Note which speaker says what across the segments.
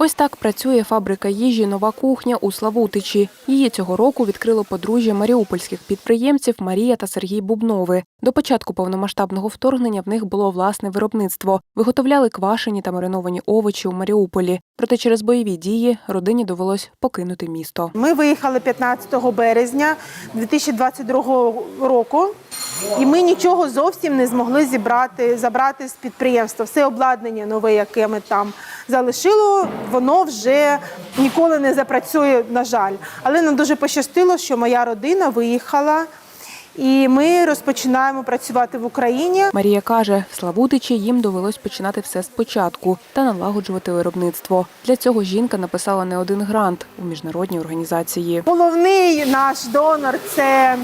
Speaker 1: Ось так працює фабрика їжі Нова кухня у Славутичі. Її цього року відкрило подружжя маріупольських підприємців Марія та Сергій Бубнови. До початку повномасштабного вторгнення в них було власне виробництво. Виготовляли квашені та мариновані овочі у Маріуполі. Проте через бойові дії родині довелось покинути місто.
Speaker 2: Ми виїхали 15 березня 2022 року, і ми нічого зовсім не змогли зібрати, забрати з підприємства. Все обладнання нове, яке ми там залишили, воно вже ніколи не запрацює, на жаль. Але нам дуже пощастило, що моя родина виїхала. І ми розпочинаємо працювати в Україні.
Speaker 1: Марія каже, в Славутичі їм довелось починати все спочатку та налагоджувати виробництво. Для цього жінка написала не один грант у міжнародній організації.
Speaker 2: Головний наш донор це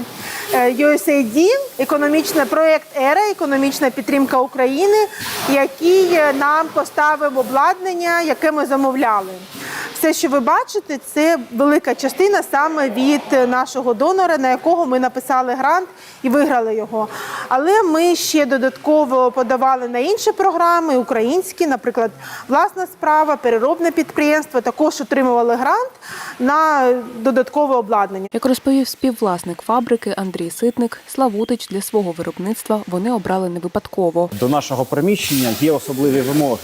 Speaker 2: USAID, економічний проєкт ЕРА, економічна підтримка України, який е, нам поставив обладнання, яке ми замовляли. Все, що ви бачите, це велика частина саме від нашого донора, на якого ми написали грант і виграли його. Але ми ще додатково подавали на інші програми, українські, наприклад, власна справа, переробне підприємство, також отримували грант на додаткове обладнання.
Speaker 1: Як розповів співвласник фабрики Андрій Ситник, Славутич для свого виробництва вони обрали не випадково.
Speaker 3: До нашого приміщення є особливі вимоги.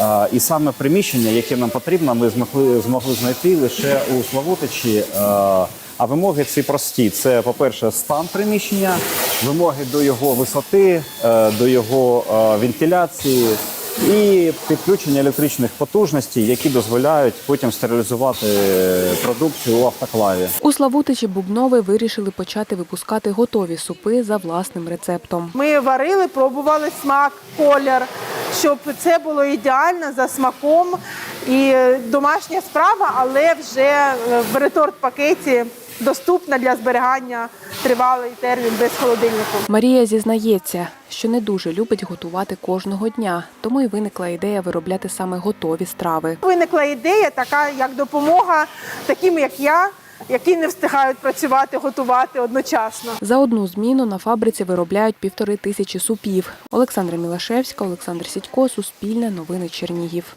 Speaker 3: Е, І саме приміщення, яке нам потрібно, ми змогли, змогли знайти лише у Славутичі. Е, А вимоги ці прості. Це, по-перше, стан приміщення, вимоги до його висоти, е, до його е, вентиляції і підключення електричних потужностей, які дозволяють потім стерилізувати продукцію у автоклаві.
Speaker 1: У Славутичі Бубнови вирішили почати випускати готові супи за власним рецептом.
Speaker 2: Ми варили, пробували смак, колір, щоб це було ідеально за смаком. І домашня справа, але вже е, в реторт-пакеті доступна для зберігання тривалий термін без холодильнику.
Speaker 1: Марія зізнається, що не дуже любить готувати кожного дня, тому й виникла ідея виробляти саме готові страви.
Speaker 2: Виникла ідея така, як допомога таким, як я, які не встигають працювати, готувати одночасно.
Speaker 1: За одну зміну на фабриці виробляють півтори тисячі супів. Олександра Мілашевська, Олександр Сідько, Суспільне, Новини Чернігів.